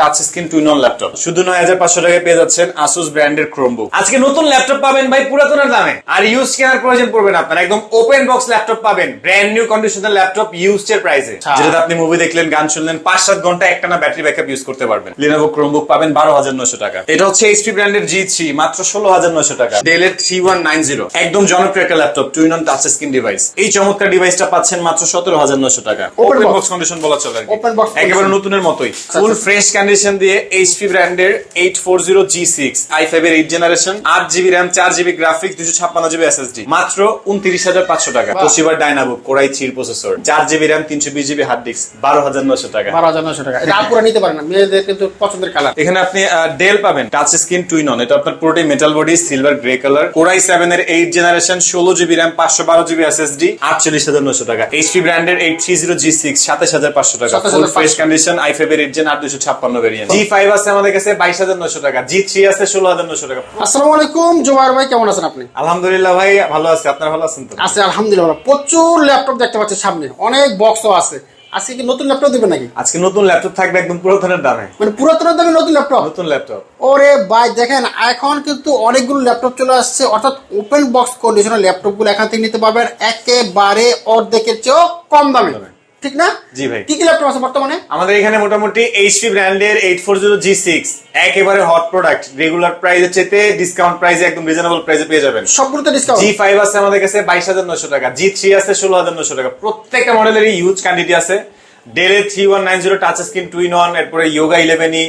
Touch screen two in one laptop শুধু নয় হাজার পাঁচশো টাকায় পেয়ে যাচ্ছেন আসুস ব্র্যান্ডের ক্রোমবুক আজকে নতুন ল্যাপটপ পাবেন ভাই পুরাতনের দামে। আর ইউজ কেনার প্রয়োজন পড়বে না আপনার। একদম ওপেন বক্স ল্যাপটপ পাবেন। Brand new conditional laptop used এর প্রাইসে আচ্ছা। যেটাতে আপনি মুভি দেখলেন গান শুনলেন পাঁচ সাত ঘণ্টা একটানা ব্যাটারি ব্যাকআপ ইউজ করতে পারবেন। লিনোভো ক্রোমবুক পাবেন বারো হাজার নশো টাকা। এটা হচ্ছে এইচপি ব্র্যান্ডের জি থ্রি মাত্র ষোলো হাজার নয়শো টাকা। ডেল এর থ্রি ওয়ান নাইন জিরো একদম জনপ্রিয় একটা laptop two in one touch screen device এই চমৎকার ডিভাইসটা পাচ্ছেন মাত্র সতেরো হাজার নশো টাকা। ওপেন বক্স কন্ডিশন বলা চলে একেবারে। নতুনের মতোই। ফুল ফ্রেশ কন্ডিশন দিয়ে এইচপি ব্র্যান্ডের eight four zero G six i five এর এইট জেনারেশন আট জিবি র্যাম চার জিবি গ্রাফিক্স দুশো ছাপ্পান্ন জিবি এসএসডি মাত্র উনত্রিশ হাজার পাঁচশো টাকা। তোশিবার ডাইনাবুক কোরাই থ্রির প্রসেসর চার জিবি র্যাম তিনশো বিশ জিবি হার্ড ডিস্ক বারো হাজার নশো টাকা। বারো হাজার নশো টাকা। এটা আপুরা নিতে পারেন না। মেয়েদের কিন্তু পছন্দের কালার এখানে আপনি ডেল পাবেন। টাচ স্ক্রিন টুইন অন এটা আপনার পুরোটাই metal body silver grey colour core i seven এর এইট জেনারেশন ষোলো জিবি র্যাম পাঁচশো বারো জিবি এসএসডি আটচল্লিশ হাজার নশো টাকা। এইচপি ব্র্যান্ডের eight three zero G six সাতাশ হাজার পাঁচশো টাকা। 27,500 full fresh condition i five এর এইট জেন আট দুশো ছাপ্পান্ন ভেরিয়েন্ট জি ফাইভ আছে আমাদের কাছে বাইশ হাজার নশো টাকা। জি থ্রি আছে ষোলো হাজার নশো টাকা। আসসালামু আলাইকুম জুমার ভাই কেমন আছেন আপনি? আলহামদুলিল্লাহ ভাই ভালো আছে। আপনার ভালো আছেন তো? আছে আলহামদুলিল্লাহ প্রচুর ল্যাপটপ দেখতে পাচ্ছি সামনে। অনেক বক্সও আছে। আজকে কি নতুন ল্যাপটপ দিবেন নাকি? আজকে নতুন ল্যাপটপ থাকবে একদম পুরাতনের দামে। মানে পুরাতনের দামে নতুন ল্যাপটপ? নতুন ল্যাপটপ। ওরে ভাই দেখেন এখন কিন্তু অনেকগুলো ল্যাপটপ চলে আসছে। অর্থাৎ ওপেন বক্স কন্ডিশনের ল্যাপটপগুলো এখান থেকে নিতে পারবেন। একেবারে অর্ধেকের চেয়েও কম দামে। ঠিক না? জি ভাই। কি কি ল্যাপটপ আছে বর্তমানে? আমাদের এখানে মোটামুটি এইচপি ব্র্যান্ডের eight four zero G six একেবারে হট প্রোডাক্ট রেগুলার প্রাইসের চেতে ডিসকাউন্ট প্রাইসে একদম রিজনেবল প্রাইসে পেয়ে যাবেন। সবগুলোতে ডিসকাউন্ট জি ফাইভ আছে আমাদের কাছে বাইশ হাজার নশো টাকা জি থ্রি আছে ষোলো হাজার নশো টাকা। প্রত্যেকটা মডেলের ইউজ কোয়ান্টিটি আছে। ডেলের three one nine zero touch screen two in one এরপরে ইয়োগা ইলেভেন ই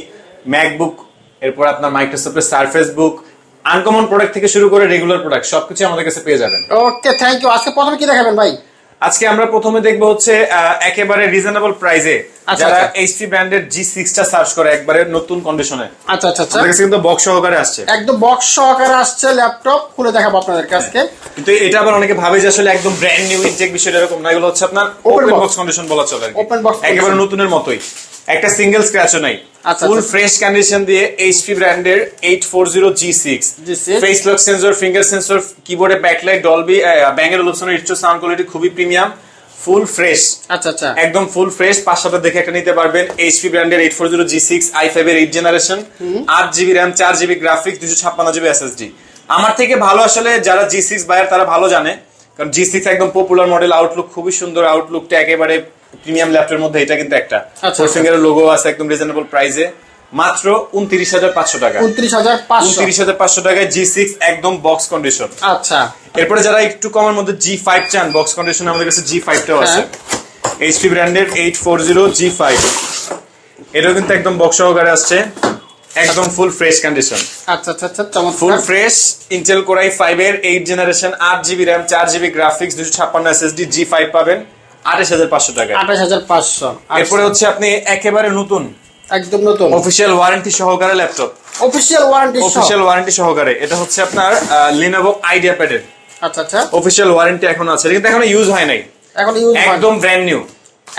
ম্যাকবুক এরপর আপনার মাইক্রোসফটের সার্ফেস বুক আনকমন প্রোডাক্ট থেকে শুরু করে রেগুলার প্রোডাক্ট সবকিছু আমাদের কাছে পেয়ে যাবেন। ওকে থ্যাংক ইউ আজকে প্রথমে কি দেখাবেন ভাই? আজকে আমরা প্রথমে দেখব হচ্ছে একেবারে রিজনেবল প্রাইসে আচ্ছা, যারা। এইচপি ব্র্যান্ডের জি সিক্সটা সার্চ করে একবারে নতুন কন্ডিশনে আচ্ছা আচ্ছা আচ্ছা। কাছে কিন্তু বক্স সহকারে আসছে। একদম বক্স সহকারে আসছে ল্যাপটপ খুলে দেখাবো আপনাদের কাছে কিন্তু এটা আবার অনেকে ভাবে যে আসলে একদম ব্র্যান্ড নিউ ইনটেক বিষয়টা এরকম না এগুলো হচ্ছে আপনার ওপেন বক্স কন্ডিশন বলা চলে ওপেন বক্স। একেবারে নতুনের মতোই। একটা সিঙ্গেল স্ক্র্যাচও নাই। ফুল। ফ্রেশ কন্ডিশন দিয়ে এইচপি ব্র্যান্ডের eight four zero G six G6 face lock sensor finger sensor কিবোর্ডে ব্যাকলাইট ডলবি ব্যাঙ্গের ওলুপসনের ইচ্ছু সাউন্ড কোয়ালিটি খুবই প্রিমিয়াম ফুল ফ্রেশ আচ্ছা আচ্ছা। একদম ফুল ফ্রেশ পাঁচশোটা দেখে একটা নিতে পারবেন এইচপি ব্র্যান্ডের eight four zero G six i five এর এইট জেনারেশন আট জিবি র্যাম চার জিবি গ্রাফিক্স দুশো ছাপ্পান্ন জিবি এসএসডি আমার থেকে ভালো আসলে যারা জি সিক্স বায়ার তারা ভালো জানে। কারণ জি সিক্স একদম পপুলার মডেল আউটলুক খুবই সুন্দর আউটলুকটা একেবারে প্রিমিয়াম ল্যাপটপের মধ্যে এটা কিন্তু একটা। আচ্ছা, ফোর আচ্ছা। লোগো আছে একদম রিজনেবল প্রাইসে মাত্র উনত্রিশ হাজার পাঁচশো টাকা। উনত্রিশ হাজার উনত্রিশ হাজার পাঁচশো টাকায় জি সিক্স একদম বক্স কন্ডিশন আচ্ছা। এরপরে যারা একটু কমের মধ্যে জি ফাইভ চান বক্স কন্ডিশন আমাদের কাছে জি ফাইভটাও আছে। এইচপি ব্র্যান্ডের eight four zero G five এটাও কিন্তু একদম বক্স সহকারে আসছে। একদম ফুল ফ্রেশ কন্ডিশন আচ্ছা আচ্ছা আচ্ছা full fresh Intel core i five এর এইট জেনারেশন আট জিবি র্যাম চার জিবি গ্রাফিক্স দুশো ছাপ্পান্ন এসএসডি জি ফাইভ পাবেন। আঠাশ হাজার পাঁচশো টাকা। আঠাশ হাজার পাঁচশো। এরপরে হচ্ছে আপনি একেবারে নতুন। একদম নতুন। অফিসিয়াল ওয়ারেন্টি সহকারে laptop official warranty official warranty সহকারে। এটা হচ্ছে আপনার লিনোভো আইডিয়া প্যাডের আচ্ছা আচ্ছা। অফিসিয়াল ওয়ারেন্টি এখন আছে। কিন্তু এখনও ইউজ হয় নাই। এখন ইউজ একদম ব্র্যান্ড নিউ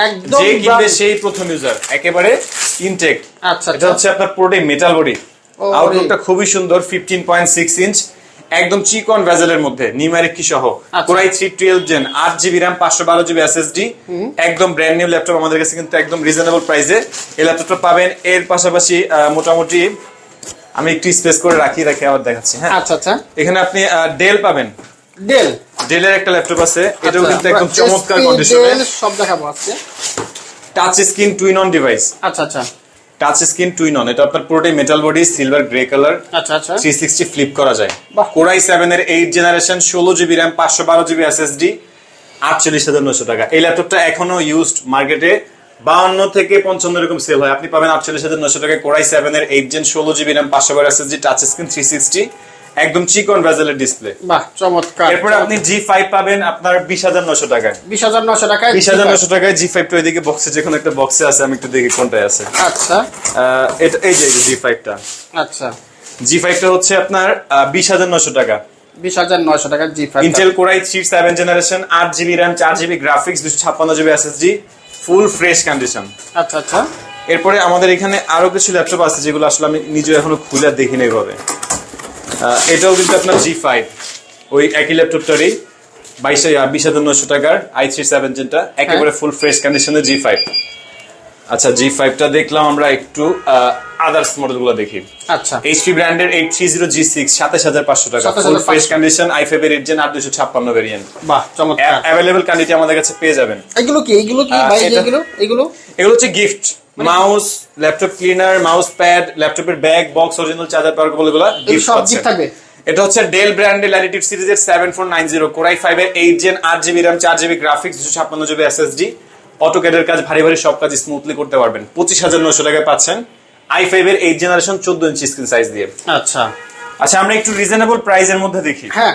একদম যে কিনবে সেই প্রথম ইউজার একেবারে ইনটেক আচ্ছা এটা হচ্ছে আপনার পুরোটাই মেটাল বডি আউটলুকটা খুবই সুন্দর ফিফটিন পয়েন্ট সিক্স ইঞ্চ একদম চিকন ভেজেলের মধ্যে নিউমেরিক কি সহ। Core i three twelve gen আট জিবি র্যাম পাঁচশো বারো জিবি এসএসডি একদম ব্র্যান্ড নিউ ল্যাপটপ আমাদের কাছে কিন্তু একদম রিজনেবল প্রাইসে এই ল্যাপটপটা পাবেন এর পাশাপাশি মোটামুটি আমি একটু স্পেস করে রাখি রাখি আবার দেখাচ্ছি হ্যাঁ? আচ্ছা আচ্ছা। এখানে আপনি ডেল পাবেন। ডেল ডেলের একটা ল্যাপটপ আছে এটাও আচ্ছা, কিন্তু একদম চমৎকার কন্ডিশনে সব দেখাবো আজকে। Touch screen twin on device আচ্ছা আচ্ছা। টাচ স্ক্রিন টুইন অন এটা আপনার পুরোটাই metal body silver grey colour আচ্ছা আচ্ছা। থ্রি সিক্সটি ফ্লিপ করা যায়। কোরাই সেভেন এর এইট জেনারেশন ষোলো জিবি র্যাম পাঁচশো বারো জিবি এসএসডি আটচল্লিশ হাজার নশো টাকা। এই ল্যাপটপটা এখনও ইউজড মার্কেটে বাউন্ন থেকে পঞ্চান্ন এরকম সেল হয়। আপনি পাবেন আটচল্লিশ হাজার নশো টাকা কোরাই সেভেন এর এইট জেন ষোলো জিবি র্যাম পাঁচশো বারো SSD touch screen three sixty একদম চিকন ভেজেলের ডিসপ্লে বাহ চমৎকার। এরপরে আপনি জি ফাইভ পাবেন আপনার বিশ হাজার নশো টাকায়। বিশ হাজার নশো টাকায়? বিশ হাজার নশো টাকায় জি ফাইভটা ওইদিকে বক্সে যে কোনো একটা বক্সে আছে আমি একটু দেখি কোনটায় আছে। আচ্ছা। এটা এই যে জি ফাইভটা আচ্ছা। জি ফাইভটা হচ্ছে আপনার বিশ হাজার নশো টাকা। বিশ হাজার নশো টাকার G five Intel core i three seven generation আট জিবি র্যাম চার জিবি গ্রাফিক্স দুশো ছাপ্পান্ন GB SSD full fresh condition আচ্ছা আচ্ছা। এরপরে আমাদের এখানে আরও কিছু ল্যাপটপ আছে যেগুলো আসলে আমি নিজে এখনও খুলে দেখিনি এইভাবে আহ, এটাও কিন্তু আপনার জি ফাইভ ওই একই ল্যাপটপটারই বাইশে বিশ হাজার নশো টাকার আই থ্রি সেভেন যেটা একেবারে ফুল ফ্রেশ কন্ডিশনের জি ফাইভ আচ্ছা জি ফাইভটা দেখলাম আমরা একটু আদার্স মডেলগুলো দেখি। আচ্ছা। এইচপি ব্র্যান্ডের eight three zero G six সাতাশ হাজার পাঁচশো টাকা। Full fresh condition I five এর জেন আট দুশো ছাপ্পান্ন ভেরিয়েন্ট বাহ চমৎকার। অ্যাভেলেবল কোয়ান্টিটি আমাদের কাছে পেয়ে যাবেন। এগুলো কি? এগুলো কি? ভাই এগুলো? এগুলো? এগুলো হচ্ছে gift mouse laptop cleaner mouse pad ল্যাপটপের bag box original charger power cable এগুলো গিফট পাচ্ছেন থাকবে? এটা হচ্ছে ডেল ব্র্যান্ডের ল্যাটিটিউড সিরিজের seven four nine zero core i five এর এইট জেন আট জিবি র্যাম চার জিবি গ্রাফিক্স দুশো ছাপ্পান্ন জিবি এসএসডি অটোক্যাডের কাজ ভারী ভারী সব কাজ স্মুথলি করতে পারবেন। পঁচিশ হাজার নশো টাকায় পাচ্ছেন। আই ফাইভ এর এইট জেনারেশন চোদ্দ ইঞ্চি স্ক্রিন সাইজ দিয়ে। আচ্ছা। আচ্ছা আমরা একটু রিজনেবল প্রাইসের মধ্যে দেখি। হ্যাঁ।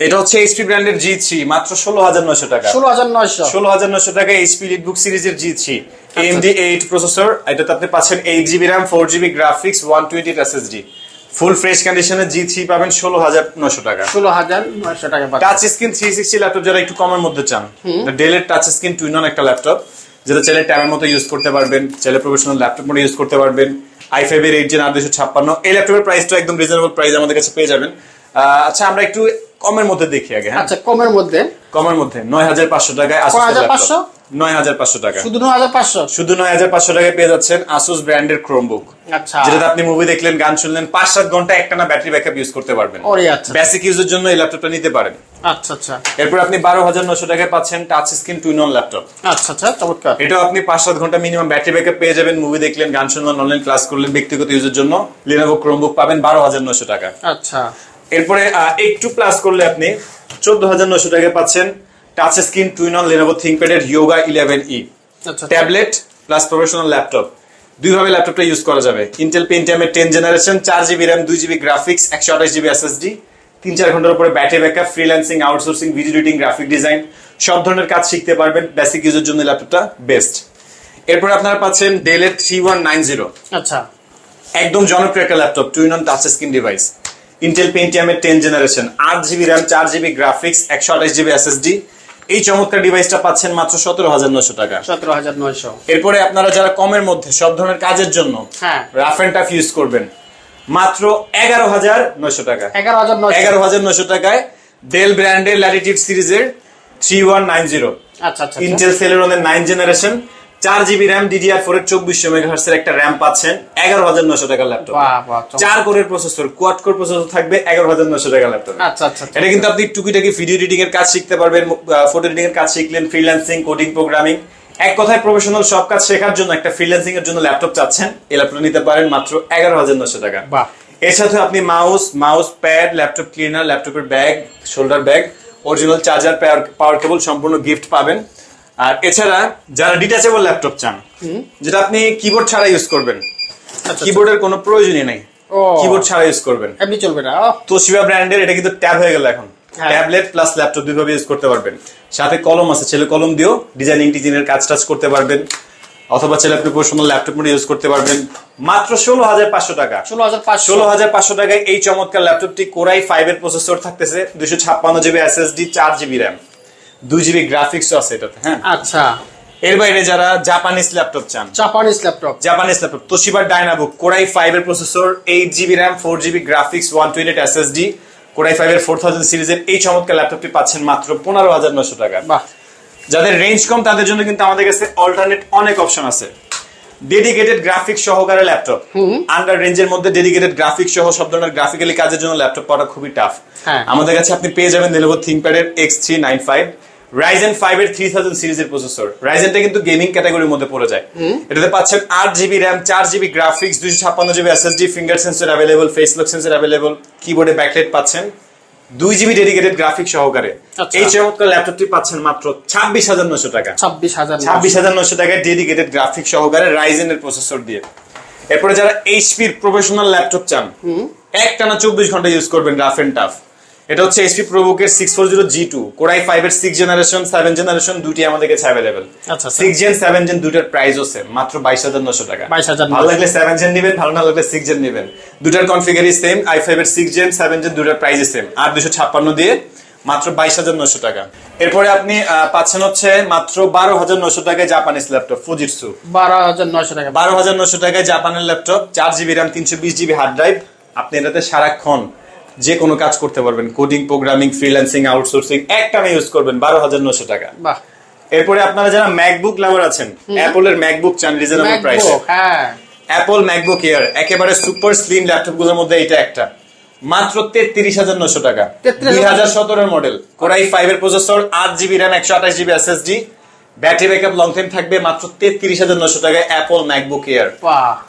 এটা হচ্ছে এইচপি ব্র্যান্ডের জি থ্রি মাত্র ষোলো হাজার নশো টাকা। ষোলো হাজার নয়শো। ষোলো হাজার নশো টাকা এইচপি লিটবুক সিরিজের G three AMD eight processor এটাতে আপনি পাচ্ছেন eight GB RAM four GB graphics one twenty SSD full fresh G three পাবেন ষোলো হাজার নশো টাকা। ষোলো হাজার নয়শো টাকা। Touch screen three sixty laptop যারা একটু কমের মধ্যে চান ডেলের টাচ স্ক্রিন টুইন একটা ল্যাপটপ যেটা চাইলে ট্যাবের মতো ইউজ করতে পারবেন চাইলে প্রফেশনাল ল্যাপটপ মতো ইউজ করতে পারবেন। আই ফাইভ এর এইট জেন আট দুশো ছাপ্পান্ন এই ল্যাপটপের প্রাইসটা একদম রিজনেবল প্রাইস আমাদের কাছে পেয়ে যাবেন। আচ্ছা আমরা একটু কমের মধ্যে দেখি আগে হ্যাঁ? আচ্ছা কমের মধ্যে। কমের মধ্যে। নয় হাজার পাঁচশো টাকায় হাজার পাঁচশো? নয় হাজার পাঁচশো টাকা। শুধু নয় হাজার পাঁচশো? শুধু নয় হাজার পাঁচশো টাকায় পেয়ে যাচ্ছেন আসুস ব্র্যান্ডের ক্রোমবুক আচ্ছা। যেটাতে আপনি মুভি দেখলেন গান শুনলেন পাঁচ সাত ঘণ্টা একটানা ব্যাটারি ব্যাকআপ ইউজ করতে পারবেন। আচ্ছা। বেসিক ইউজের জন্য এই ল্যাপটপটা নিতে পারেন। আচ্ছা আচ্ছা। এরপর আপনি বারো হাজার নশো টাকায় পাচ্ছেন touch screen twin on laptop আচ্ছা আচ্ছা চমৎকার। এটাও আপনি পাঁচ সাত ঘণ্টা মিনিমাম ব্যাটারি ব্যাকআপ পেয়ে যাবেন মুভি দেখলেন গান শুনলেন অনলাইন ক্লাস করলেন ব্যক্তিগত ইউজের জন্য। লিনোভো ক্রোমবুক পাবেন বারো হাজার নশো টাকা। আচ্ছা। এরপরে একটু প্লাস করলে আপনি চোদ্দ হাজার নশো টাকায় পাচ্ছেন touch screen twin on Lenovo থিঙ্কপ্যাডের Yoga eleven E tablet plus professional laptop দুইভাবে ল্যাপটপটা ইউজ করা যাবে। ইন্টেল পেন্টিয়ামের টেন জেনারেশন চার জিবি র্যাম দুই জিবি গ্রাফিক্স একশো আঠাশ জিবি এসএসডি তিন চার ঘণ্টার উপরে battery backup freelancing outsourcing video editing graphic design সব ধরনের কাজ শিখতে পারবেন বেসিক ইউজের জন্য ল্যাপটপটা বেস্ট এরপর আপনারা পাচ্ছেন ডেলের থ্রি ওয়ান নাইন জিরো আচ্ছা। একদম জনপ্রিয় একটা laptop twin on touch screen device Intel পেন্টিয়ামের ten generation আট জিবি র্যাম চার জিবি গ্রাফিক্স একশো আঠাশ জিবি এসএসডি এই চমৎকার ডিভাইসটা পাচ্ছেন মাত্র সতেরো হাজার নশো টাকা। সতেরো হাজার নয়শো। এরপরে আপনারা যারা কমের মধ্যে সব ধরনের কাজের জন্য হ্যাঁ। রাফ এন্ড টাফ ইউজ করবেন মাত্র এগারো হাজার নয়শো টাকা। এগারো হাজার নয়শো। এগারো হাজার নয়শো টাকায় ডেল ব্র্যান্ডের ল্যাটিটিউড সিরিজের থ্রি ওয়ান নাইন জিরো আচ্ছা আচ্ছা ইন্টেল সেলেরনের নাইন জেনারেশন চার জিবি র্যাম ডিডিআর ফোর এর চব্বিশশো মেগাহার্স এর একটা র্যাম পাচ্ছেন এগারো হাজার নশো টাকার ল্যাপটপ। চার কোরের প্রসেসর কোয়াড কোর প্রসেসর থাকবে এগারো হাজার নশো টাকা ল্যাপটপ আচ্ছা আচ্ছা আচ্ছা। এটা কিন্তু আপনি টুকিটাকি ভিডিও এডিটিং এর কাজ শিখতে পারবেন ফটো এডিটিং এর কাজ শিখলেন ফ্রিল্যান্সিং কোডিং প্রোগ্রামিং এক কথায় প্রফেশনাল সব কাজ শেখার জন্য একটা ফ্রিল্যান্সিং এর জন্য ল্যাপটপ চাচ্ছেন এই ল্যাপটপ নিতে পারেন মাত্র এগারো হাজার নশো টাকা। এর সাথে আপনি mouse mouse pad laptop cleaner ল্যাপটপের bag shoulder bag original charger power cable সম্পূর্ণ গিফট পাবেন। আর এছাড়া যারা ডিটাচেবল ল্যাপটপ চান যেটা আপনি কিবোর্ড ছাড়া ইউজ করবেন আচ্ছা। কিবোর্ডের কোনো প্রয়োজনই নাই। কিবোর্ড ছাড়া ইউজ করবেন। এমনি চলবে না আহ, তোশিবা ব্র্যান্ডের এটা কিন্তু ট্যাব হয়ে গেল এখন। ট্যাবলেট প্লাস ল্যাপটপ দুইভাবে ইউজ করতে পারবেন। সাথে কলম আছে ছেলে কলম দিয়েও ডিজাইনিং টিচিংয়ের কাজ টাজ করতে পারবেন। অথবা ছেলে আপনি প্রফেশনাল ল্যাপটপ মধ্যে ইউজ করতে পারবেন। মাত্র ষোলো হাজার পাঁচশো টাকা। ষোলো হাজার পাঁচশো। ষোলো হাজার পাঁচশো টাকায় এই চমৎকার ল্যাপটপটি কোরাই ফাইভ এর প্রসেসর থাকতেছে দুশো ছাপ্পান্ন জিবি এসএসডি চার জিবি র্যাম দুই জিবি গ্রাফিক্স আছে এটাতে হ্যাঁ? আচ্ছা। এর বাইরে যারা জাপানিজ ল্যাপটপ চান জাপানিজ ল্যাপটপ জাপানিজ ল্যাপটপ তোশিবার ডাইনাবুক কোরাই ফাইভ এর processor eight GB RAM four GB graphics one twenty SSD core i five এর ফোর থাউজেন্ড সিরিজের এই চমৎকার ল্যাপটপটি পাচ্ছেন মাত্র পনেরো হাজার নশো টাকা। যাদের রেঞ্জ কম তাদের জন্য কিন্তু আমাদের কাছে অল্টারনেট অনেক অপশন আছে। ডেডিকেটেড গ্রাফিক্স সহকারে ল্যাপটপ আন্ডার রেঞ্জের মধ্যে ডেডিকেটেড গ্রাফিক্স সহ সব ধরনের গ্রাফিক্যালি কাজের জন্য ল্যাপটপ পাওয়া খুবই টাফ হ্যাঁ। আমাদের কাছে আপনি পেয়ে যাবেন Lenovo ThinkPad এর X three nine five Ryzen five এর থ্রি থাউজেন্ড সিরিজের প্রসেসর রাইজেনটা কিন্তু গেমিং ক্যাটাগরির মধ্যে পড়ে যায়। এটাতে পাচ্ছেন আট জিবি র্যাম চার জিবি গ্রাফিক্স দুইশো ছাপ্পান্ন GB SSD finger sensor available face lock sensor available কিবোর্ডে ব্যাকলাইট পাচ্ছেন। দুই জিবি ডেডিকেটেড গ্রাফিক সহকারে। আচ্ছা। এই চমৎকার ল্যাপটপটি পাচ্ছেন মাত্র ছাব্বিশ হাজার নশো টাকা। ছাব্বিশ হাজার ছাব্বিশ হাজার নশো টাকায় ডেডিকেটেড গ্রাফিক সহকারে রাইজেন এর প্রসেসর দিয়ে। এরপরে যারা এইচপির প্রফেশনাল ল্যাপটপ চান একটানা চব্বিশ ঘণ্টা ইউজ করবেন রাফ এন্ড টাফ এটা হচ্ছে HP প্রোবুকের six four zero G two core i five এর সিক্স জেনারেশন সেভেন জেনারেশন দুটি আমাদের কাছে অ্যাভেলেবেল আচ্ছা। সিক্স জেন সেভেন জেন দুটার প্রাইস আছে মাত্র বাইশ হাজার নশো টাকা। 22,900 ভালো লাগলে সেভেন জেন নেবেন ভালো না লাগলে সিক্স জেন নেবেন। দুটার কনফিগারই সেম আই ফাইভ এর সিক্স জেন সেভেন জেন দুটার প্রাইস সেম আর দুশো ছাপ্পান্ন দিয়ে মাত্র বাইশ হাজার নশো টাকা। এরপরে আপনি পাচ্ছেন হচ্ছে মাত্র বারো হাজার নশো টাকায় জাপানিজ ল্যাপটপ ফুজিটসু বারো হাজার নয়শো টাকা। বারো হাজার নশো টাকায় জাপানের ল্যাপটপ চার জিবি র্যাম তিনশো বিশ জিবি হার্ড ড্রাইভ আপনি এটাতে সারাক্ষণ যে কোনো কাজ করতে পারবেন। কোডিং প্রোগ্রামিং ফ্রিল্যান্সিং আউটসোর্সিং একটানা ইউজ করবেন বারো হাজার নশো টাকা। বাহ। এরপরে আপনারা যারা ম্যাকবুক লাভার আছেন অ্যাপলের ম্যাকবুক চান রিজনেবল প্রাইসে হ্যাঁ। অ্যাপল ম্যাকবুক এয়ার একেবারে সুপার স্লিম ল্যাপটপগুলোর মধ্যে এটা একটা। মাত্র তেত্রিশ হাজার নশো টাকা। 33,000 দুই হাজার সতেরোর মডেল কোরাই ফাইভ এর প্রসেসর আট জিবি র্যাম একশো আঠাশ GB SSD battery backup long time থাকবে মাত্র তেত্রিশ হাজার নশো টাকায় Apple MacBook Air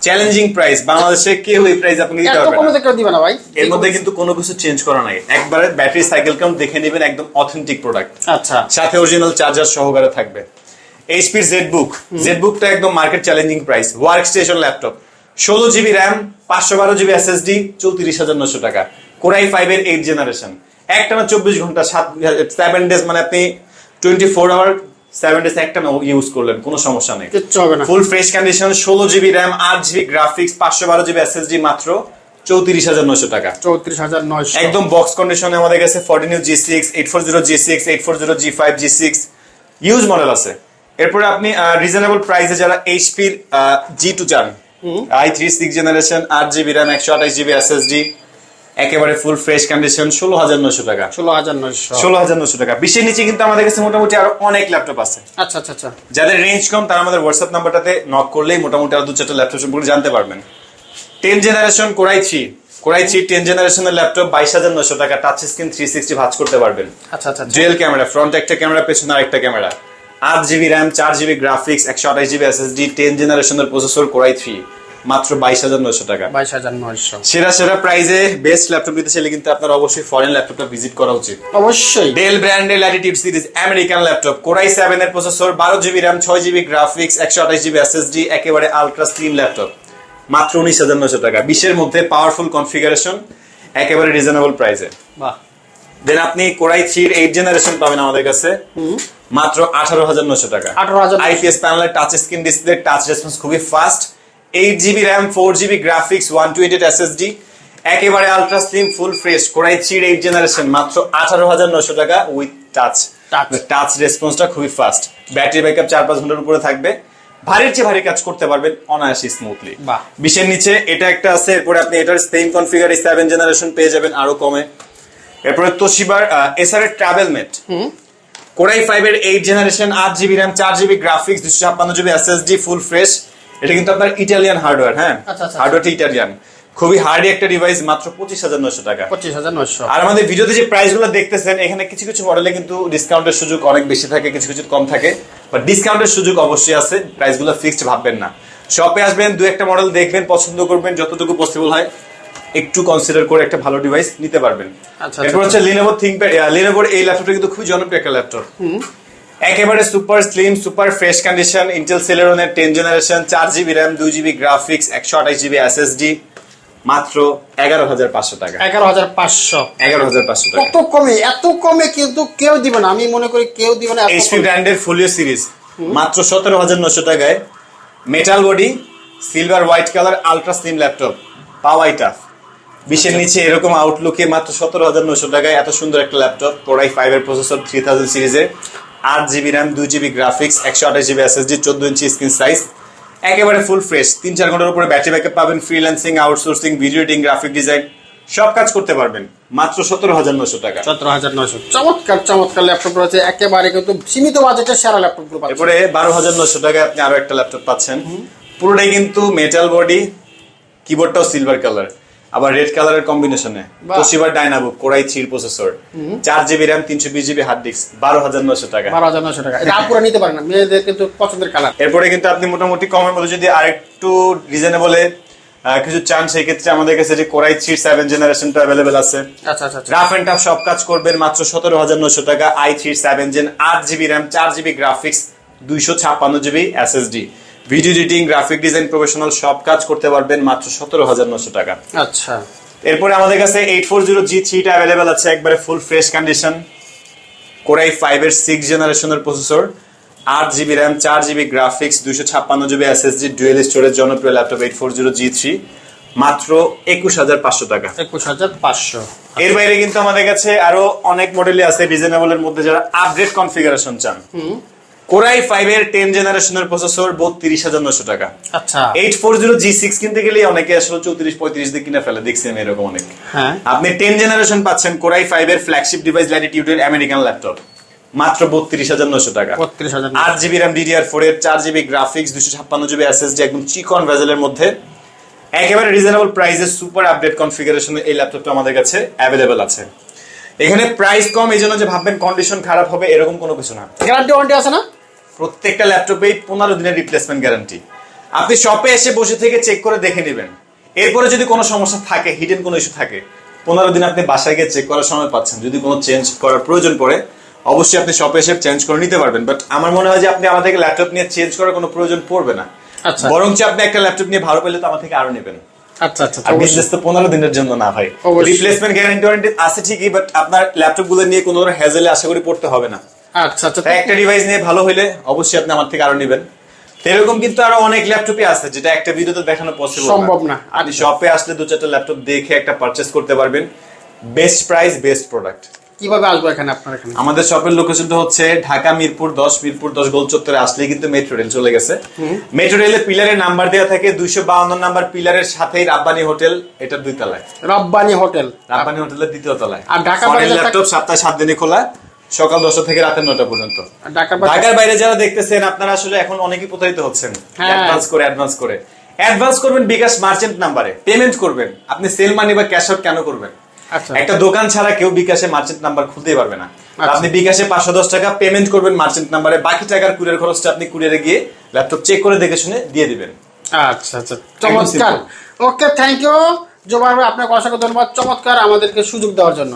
challenging price বাংলাদেশে কেউ এই প্রাইস আপনি দিতে পারবেন দিবে না ভাই। এর মধ্যে কিন্তু কোনো কিছু চেঞ্জ করা নাই। একবারে ব্যাটারি সাইকেল কাউন্ট দেখে নেবেন একদম অথেন্টিক প্রোডাক্ট আচ্ছা। সাথে অরিজিনাল চার্জার সহকারে থাকবে। এইচপির জেড বুক জেড বুকটা একদম market challenging price workstation laptop ষোলো জিবি র্যাম পাঁচশো বারো জিবি এসএসডি চৌত্রিশ হাজার নশো টাকা। কোরাই ফাইভ এর এইট জেনারেশন একটানা চব্বিশ ঘণ্টা সাত সেভেন ডেজ মানে আপনি twenty four hour seven days একটানা ইউজ করলেন কোনো সমস্যা নেই। ফুল ফ্রেশ কন্ডিশন ষোলো জিবি র্যাম আট জিবি গ্রাফিক্স পাঁচশো বারো জিবি এসএসডি মাত্র চৌত্রিশ হাজার নশো টাকা। চৌত্রিশ হাজার নয়শো। একদম বক্স কন্ডিশনে আমাদের কাছে fourteen G six eight four zero G six eight four zero G five G six use model আছে। এরপরে আপনি রিজনেবল প্রাইসে যারা এইচপির জি টু চান আই থ্রি সিক্স জেনারেশন আট জিবি র্যাম একশো আঠাশ জিবি এসএসডি একেবারে ফুল ফ্রেশ কন্ডিশন ষোলো হাজার নশো টাকা। ষোলো হাজার নয়শো। ষোলো হাজার নশো টাকা। বিশের নিচে কিন্তু আমাদের কাছে মোটামুটি আরও অনেক ল্যাপটপ আছে। আচ্ছা আচ্ছা আচ্ছা। যাদের রেঞ্জ কম তারা আমাদের হোয়াটসঅ্যাপ নাম্বারটাতে নক করলেই মোটামুটি আরও দু চারটা ল্যাপটপ সম্পর্কে জানতে পারবেন। Ten generation core i three core i three ten জেনারেশনের ল্যাপটপ বাইশ হাজার নশো টাকা। টাচ স্ক্রিন থ্রি সিক্সটি ভাজ করতে পারবেন। আচ্ছা আচ্ছা আচ্ছা। ডুয়েল ক্যামেরা ফ্রন্ট একটা ক্যামেরা পেছনে আরেকটা ক্যামেরা আট জিবি র্যাম চার জিবি গ্রাফিক্স একশো আঠাশ জিবি এসএসডি টেন জেনারেশনের প্রসেসর কোরাই থ্রি মাত্র বাইশ হাজার নশো টাকা। বাইশ হাজার নয়শো। সেরা সেরা প্রাইজে বেস্ট ল্যাপটপ নিতে চাইলে কিন্তু আপনার অবশ্যই ফরেন ল্যাপটপটা ভিজিট করা উচিত। অবশ্যই। ডেল ব্র্যান্ডের Latitude series American laptop core i seven এর প্রসেসর বারো জিবি র্যাম ছয় জিবি গ্রাফিক্স একশো আঠাশ জিবি এসএসডি একেবারে আলট্রা স্লিম ল্যাপটপ মাত্র উনিশ হাজার নশো টাকা। বিশের মধ্যে পাওয়ারফুল কনফিগারেশন একেবারে রিজনেবল প্রাইসে বাহ। দেন আপনি কোরাই থ্রির এইট জেনারেশন পাবেন আমাদের কাছে। মাত্র আঠারো হাজার নশো টাকা। 18,900 আইপিএস প্যানেলের touch screen display touch response খুবই fast eight GB RAM four GB graphics one twenty SSD একেবারে ultra slim full fresh core i থ্রির এইট জেনারেশন মাত্র আঠারো হাজার নশো টাকা উইথ টাচ। টাচ রেসপন্সটা খুবই ফাস্ট ব্যাটারি ব্যাকআপ চার পাঁচ ঘণ্টার উপরে থাকবে। ভারীর চেয়ে ভারী কাজ করতে পারবেন অনায়াসে স্মুথলি বাহ। বিশের নিচে এটা একটা আছে এরপরে আপনি এটার সেম কনফিগার সেভেন জেনারেশন পেয়ে যাবেন আরও কমে। এরপরে তোশিবার এসআর এর travel mate core i five এর এইট জেনারেশন আট জিবি র্যাম চার জিবি গ্রাফিক্স দুশো ছাপ্পান্ন জিবি এসএসডি ফুল ফ্রেশ এটা কিন্তু আপনার ইটালিয়ান হার্ডওয়্যার হ্যাঁ? আচ্ছা, আচ্ছা। হার্ডওয়্যারটা ইটালিয়ান খুবই হার্ডি একটা ডিভাইস মাত্র পঁচিশ হাজার নয়শো টাকা। পঁচিশ হাজার নয়শো। আর আমাদের ভিডিওতে যে প্রাইসগুলো দেখতেছেন এখানে কিছু কিছু মডেলে কিন্তু ডিসকাউন্টের সুযোগ অনেক বেশি থাকে কিছু কিছু কম থাকে। বাট ডিসকাউন্টের সুযোগ অবশ্যই আছে প্রাইসগুলো ফিক্সড ভাববেন না। শপে আসবেন দু একটা মডেল দেখবেন পছন্দ করবেন যতটুকু পসিবল হয় একটু কনসিডার করে একটা ভালো ডিভাইস নিতে পারবেন। আচ্ছা, এরপর হচ্ছে লিনোভো থিংকপ্যাড লিনোভোর এই ল্যাপটপটা কিন্তু খুবই জনপ্রিয় একটা ল্যাপটপ একেবারে super slim super fresh condition Intel সেলেরনের ten generation চার জিবি র্যাম দুই জিবি গ্রাফিক্স একশো আঠাশ জিবি এসএসডি মাত্র এগারো হাজার পাঁচশো টাকা। এগারো হাজার পাঁচশো। এগারো হাজার পাঁচশো টাকা। কত কমে এত কমে কিন্তু কেউ দিবে না। আমি মনে করি কেউ দিবে না এইচপি ব্র্যান্ডের ফোলিও সিরিজ মাত্র সতেরো হাজার নশো টাকায়। Metal body silver white colour ultra slim laptop পাওয়াই টাফ বিশের নিচে এরকম আউটলুকে মাত্র সতেরো হাজার নশো টাকায় এত সুন্দর একটা ল্যাপটপ কোরাই ফাইভ এর প্রসেসর থ্রি থাউজেন্ড সিরিজে আট জিবি র্যাম দুই জিবি গ্রাফিক্স একশো আঠাশ জিবি এসএসডি চোদ্দ ইঞ্চি স্ক্রিন সাইজ একেবারে ফুল ফ্রেশ তিন চার ঘণ্টার উপরে ব্যাটারি ব্যাকআপ পাবেন freelancing outsourcing video editing graphic design সব কাজ করতে পারবেন। মাত্র সতেরো হাজার নশো টাকা। সতেরো হাজার নয়শো। চমৎকার চমৎকার ল্যাপটপ রয়েছে। একেবারে কিন্তু সীমিত বাজেটের সেরা ল্যাপটপগুলো। এরপরে বারো হাজার নশো টাকায় আপনি আরও একটা ল্যাপটপ পাচ্ছেন। পুরোটাই কিন্তু মেটাল বডি কিবোর্ডটাও সিলভার কালার আবার রেড কালারের কম্বিনেশনে বাহ। তোশিবার ডাইনাবুক কোরাই থ্রির প্রসেসর চার জিবি র্যাম তিনশো বিশ জিবি হার্ড ডিস্ক বারো হাজার নশো টাকা। বারো হাজার নয়শো টাকা। এটা আপুরা নিতে পারে না। মেয়েদের কিন্তু পছন্দের কালার এরপরে কিন্তু আপনি মোটামুটি কমের মধ্যে যদি আরেকটু রিজনেবলে কিছু চান সেই ক্ষেত্রে আমাদের কাছে যে কোরাই থ্রি সেভেন জেনারেশনটা অ্যাভেলেবেল আছে। আচ্ছা আচ্ছা আচ্ছা। রাফ এন্ড টাফ সব কাজ করবেন মাত্র সতেরো হাজার নশো টাকা। আই থ্রি সেভেন জেন আট জিবি র্যাম চার জিবি গ্রাফিক্স দুইশো ছাপ্পান্ন GB SSD video editing graphic design professional সব কাজ করতে পারবেন মাত্র সতেরো হাজার নশো টাকা। আচ্ছা। এরপরে আমাদের কাছে এইট ফোর জিরো জি থ্রিটা অ্যাভেলেবেল আছে একবারে full fresh condition core i five এর সিক্স জেনারেশনের প্রসেসর আট জিবি র্যাম চার জিবি গ্রাফিক্স দুইশো ছাপ্পান্ন জিবি এসএসডি ডুয়েল স্টোরেজ জনপ্রিয় laptop eight four zero G three মাত্র একুশ হাজার পাঁচশো টাকা। একুশ হাজার পাঁচশো। এর বাইরে কিন্তু আমাদের কাছে আরও অনেক মডেলই আছে রিজনেবল এর মধ্যে যারা আপডেট কনফিগারেশন চান। কোরাই ফাইভ এর টেন জেনারেশনের প্রসেসর বত্রিশ হাজার নশো টাকা। আচ্ছা। Eight four zero G six কিনতে গেলে অনেকে আসলে চৌত্রিশ পঁয়ত্রিশ দিয়ে কিনে ফেলে দেখছি আমি এরকম অনেক। হ্যাঁ। আপনি টেন জেনারেশন পাচ্ছেন কোরাই ফাইভ এর ফ্ল্যাগশিপ ডিভাইস ল্যাটিটিউডের আমেরিকান ল্যাপটপ মাত্র বত্রিশ হাজার নশো টাকা। আট জিবি র্যাম ডিডিআর ফোর এর চার জিবি গ্রাফিক্স দুশো ছাপ্পান্ন জিবি এসএসডি একদম চিকন ভেজেলের মধ্যে। একেবারে রিজনেবল প্রাইসে সুপার আপডেট কনফিগারেশনে এই ল্যাপটপটা আমাদের কাছে অ্যাভেলেবেল আছে। এখানে প্রাইস কম এই জন্য যে ভাববেন কন্ডিশন খারাপ হবে এরকম কোনো কিছু না। গ্যারান্টি ওয়ারেন্টি আছে না? প্রত্যেকটা ল্যাপটপেই পনেরো দিনের রিপ্লেসমেন্ট গ্যারান্টি আপনি শপে এসে বসে থেকে চেক করে দেখে নেবেন। এরপরে যদি কোনো সমস্যা থাকে হিডেন কোনো ইস্যু থাকে পনেরো দিন আপনি বাসায় গিয়ে চেক করার সময় পাচ্ছেন। যদি কোনো চেঞ্জ করার প্রয়োজন পড়ে অবশ্যই আপনি শপে এসে চেঞ্জ করে নিতে পারবেন। বাট আমার মনে হয় যে আপনি আমাদের ল্যাপটপ নিয়ে চেঞ্জ করার কোনো প্রয়োজন পড়বে না। আচ্ছা। বরঞ্চ আপনি একটা ল্যাপটপ নিয়ে ভালো পেলে তো আমার থেকে আরও নেবেন। আচ্ছা আচ্ছা বিজনেস তো পনেরো দিনের জন্য না ভাই। রিপ্লেসমেন্ট গ্যারান্টি আছে ঠিকই বাট আপনার ল্যাপটপগুলো নিয়ে কোনো হ্যাজেলে আশা করি পড়তে হবে না। আচ্ছা আচ্ছা একটা ডিভাইস নিয়ে ভালো হইলে অবশ্যই আপনি আমার থেকে আরও নেবেন। এরকম কিন্তু আরও অনেক ল্যাপটপই আছে যেটা একটা ভিডিওতে দেখানো পসিবল সম্ভব না। আপনি শপে আসলে দু চারটা ল্যাপটপ দেখে একটা পারচেস করতে পারবেন। বেস্ট প্রাইস বেস্ট প্রোডাক্ট কীভাবে আসব এখানে আপনার এখানে? আমাদের শপের লোকেশনটা হচ্ছে ঢাকা মিরপুর দশ মিরপুর দশ গোল চত্বরে আসলে কিন্তু মেট্রো রেল চলে গেছে। মেট্রো রেলের পিলারের নাম্বার দেওয়া থাকে দুইশো বাউন্ন নাম্বার পিলারের সাথেই রাব্বানি হোটেল এটার দুই তলায়। রব্বানি হোটেল রাব্বানি হোটেলের দ্বিতীয় তলায়। আর ঢাকা ল্যাপটপ সপ্তাহে সাত দিনে খোলা। সকাল দশটা থেকে রাতের নটা পর্যন্ত। ঢাকার বাইরে- যারা দেখতেছেন আপনারা আসলে এখন অনেকেই প্রতারিত হচ্ছেন। হ্যাঁ। অ্যাডভান্স করে অ্যাডভান্স করে। অ্যাডভান্স করবেন বিকাশ মার্চেন্ট নাম্বারে। পেমেন্ট করবেন। আপনি সেল মানি বা ক্যাশ আউট কেন করবেন? আচ্ছা। একটা দোকান ছাড়া কেউ বিকাশে মার্চেন্ট নাম্বার খুলতেই পারবে না। আচ্ছা। আপনি বিকাশে পাঁচশো দশ টাকা পেমেন্ট করবেন মার্চেন্ট নাম্বারে। বাকি টাকার কুরিয়ার খরচটা আপনি কুরিয়ারে গিয়ে ল্যাপটপ চেক করে দেখে শুনে দিয়ে দিবেন। আচ্ছা আচ্ছা। চমৎকার। ওকে থ্যাংক ইউ জোবার আপনাকে অসংখ্য ধন্যবাদ। চমৎকার আমাদেরকে সুযোগ দেওয়ার জন্য।